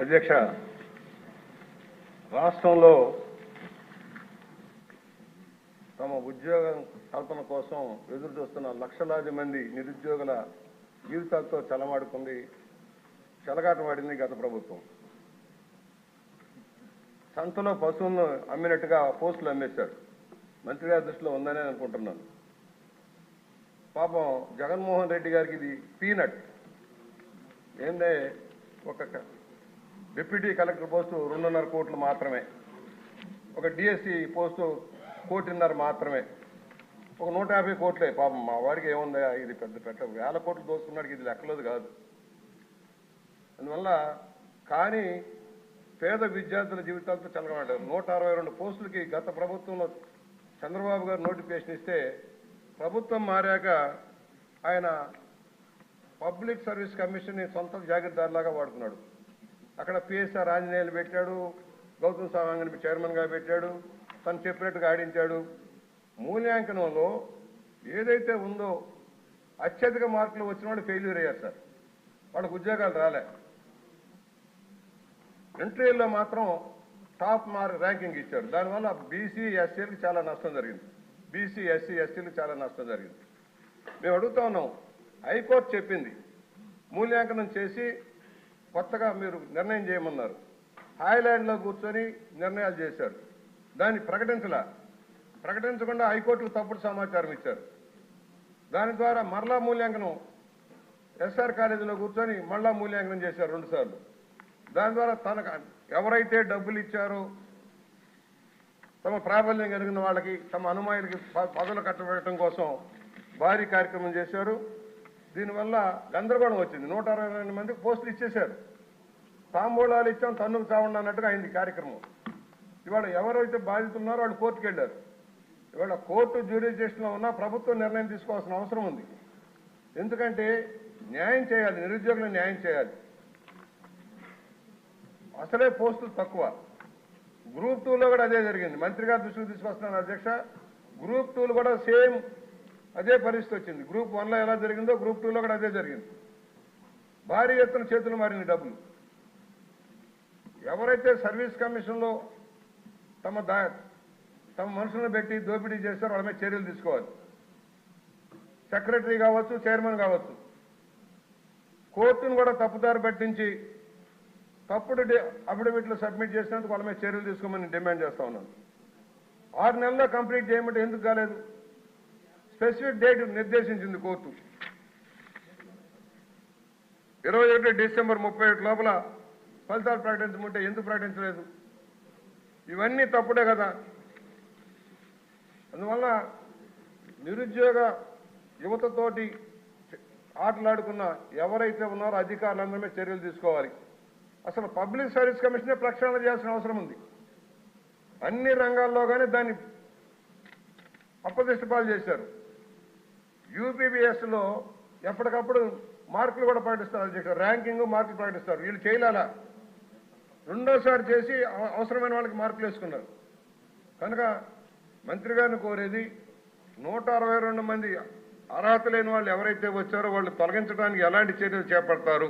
అధ్యక్ష రాష్ట్రంలో తమ ఉద్యోగ కల్పన కోసం ఎదురు చూస్తున్న లక్షలాది మంది నిరుద్యోగుల జీవితాలతో చలమాడుకుంది చెలగాటమాడింది గత ప్రభుత్వం. సంతలో పశువులను అమ్మినట్టుగా పోస్టులు అమ్మేశారు. మంత్రి గారి దృష్టిలో ఉందని అనుకుంటున్నాను. పాపం జగన్మోహన్ రెడ్డి గారికి ఇది పీనట్. ఏందే ఒక డిప్యూటీ కలెక్టర్ పోస్టు రెండున్నర కోట్లు మాత్రమే. ఒక డిఎస్సి పోస్టు కోటిన్నర మాత్రమే. ఒక నూట యాభై కోట్లే. పాపం మా వాడికి ఏముందా ఇది పెద్ద పెట్ట వేల కోట్లు దోసుకున్నాడికి ఇది లెక్కలేదు కాదు. అందువల్ల కానీ పేద విద్యార్థుల జీవితాలతో చంద్రబాబు నూట అరవై రెండు పోస్టులకి గత ప్రభుత్వంలో చంద్రబాబు గారు నోటిఫికేషన్ ఇస్తే ప్రభుత్వం మారాక ఆయన పబ్లిక్ సర్వీస్ కమిషన్ సొంత జాగ్రత్తలాగా వాడుకున్నాడు. అక్కడ పిఎస్ఆర్ ఆంజనేయులు పెట్టాడు గౌతమ్ సావాంగని చైర్మన్గా పెట్టాడు తను చెప్పినట్టుగా ఆడించాడు. మూల్యాంకనంలో ఏదైతే ఉందో అత్యధిక మార్కులు వచ్చిన వాళ్ళు ఫెయిల్యూర్ అయ్యారు సార్. వాళ్ళకు ఉద్యోగాలు రాలే. ఇంటర్వ్యూల్లో మాత్రం టాప్ మార్క్ ర్యాంకింగ్ ఇచ్చారు. దానివల్ల బీసీ ఎస్సీలకు చాలా నష్టం జరిగింది. బీసీ ఎస్సీ ఎస్టీలకు చాలా నష్టం జరిగింది. మేము అడుగుతా ఉన్నాం. హైకోర్టు చెప్పింది. మూల్యాంకనం చేసి కొత్తగా మీరు నిర్ణయం చేయమన్నారు. హాయిలాండ్లో కూర్చొని నిర్ణయాలు చేశారు. దాన్ని ప్రకటించలా. ప్రకటించకుండా హైకోర్టుకు తప్పుడు సమాచారం ఇచ్చారు. దాని ద్వారా మరలా మూల్యాంకనం ఎస్ఆర్ కాలేజీలో కూర్చొని మళ్ళా మూల్యాంకనం చేశారు రెండుసార్లు దాని ద్వారా తనకు ఎవరైతే డబ్బులు ఇచ్చారో తమ ప్రాబల్యం కలిగిన వాళ్ళకి తమ అనుమాయులకి ప- పదవులు కట్టబెట్టడం కోసం భారీ కార్యక్రమం చేశారు. దీనివల్ల గందరగోళం వచ్చింది. నూట అరవై రెండు మందికి పోస్టులు ఇచ్చేశారు. తాంబూలాలు ఇచ్చాం తన్నుకు చావండి అన్నట్టుగా అయింది కార్యక్రమం. ఇవాళ ఎవరైతే బాధితున్నారో వాళ్ళు కోర్టుకు వెళ్ళారు. ఇవాళ కోర్టు జ్యూరిడిక్షన్లో ఉన్నా ప్రభుత్వం నిర్ణయం తీసుకోవాల్సిన అవసరం ఉంది. ఎందుకంటే న్యాయం చేయాలి నిరుద్యోగులను న్యాయం చేయాలి. అసలే పోస్టులు తక్కువ. గ్రూప్ టూలో కూడా అదే జరిగింది. మంత్రి గారు దృష్టికి తీసుకొస్తున్నాను అధ్యక్ష. గ్రూప్ టూలు కూడా సేమ్ అదే పరిస్థితి వచ్చింది. గ్రూప్ వన్లో ఎలా జరిగిందో గ్రూప్ టూలో కూడా అదే జరిగింది. భారీ ఎత్తున చేతులు మారింది డబ్బులు. ఎవరైతే సర్వీస్ కమిషన్లో తమ దా తమ మనుషులను పెట్టి దోపిడీ చేస్తారో వాళ్ళ మీద చర్యలు తీసుకోవాలి. సెక్రటరీ కావచ్చు చైర్మన్ కావచ్చు. కోర్టును కూడా తప్పుదారి పట్టించి తప్పుడు అఫిడవిట్లు సబ్మిట్ చేసినందుకు వాళ్ళ మీద చర్యలు తీసుకోమని డిమాండ్ చేస్తా ఉన్నాను. ఆరు నెలల్లో కంప్లీట్ చేయమంటే ఎందుకు కాలేదు? స్పెసిఫిక్ డేట్ నిర్దేశించింది కోర్టు. ఇరవై ఒకటి డిసెంబర్ ముప్పై ఒకటి లోపల ఫలితాలు ప్రకటించమంటే ఎందుకు ప్రకటించలేదు? ఇవన్నీ తప్పుడే కదా. అందువల్ల నిరుద్యోగ యువతతోటి ఆటలాడుకున్న ఎవరైతే ఉన్నారో అధికారులందరి మీద చర్యలు తీసుకోవాలి. అసలు పబ్లిక్ సర్వీస్ కమిషనే ప్రక్షాళన చేయాల్సిన అవసరం ఉంది. అన్ని రంగాల్లో కానీ దాన్ని అప్పదిష్టపాలు చేశారు. యూపీబీఎస్లో ఎప్పటికప్పుడు మార్కులు కూడా ప్రకటిస్తారు అధ్యక్ష ర్యాంకింగ్ మార్కులు ప్రకటిస్తారు వీళ్ళు చేయాల రెండోసారి చేసి అవసరమైన వాళ్ళకి మార్కులు వేసుకున్నారు. కనుక మంత్రి గారిని కోరేది నూట అరవై రెండు మంది అర్హత లేని వాళ్ళు ఎవరైతే వచ్చారో వాళ్ళు తొలగించడానికి ఎలాంటి చర్యలు చేపడతారు?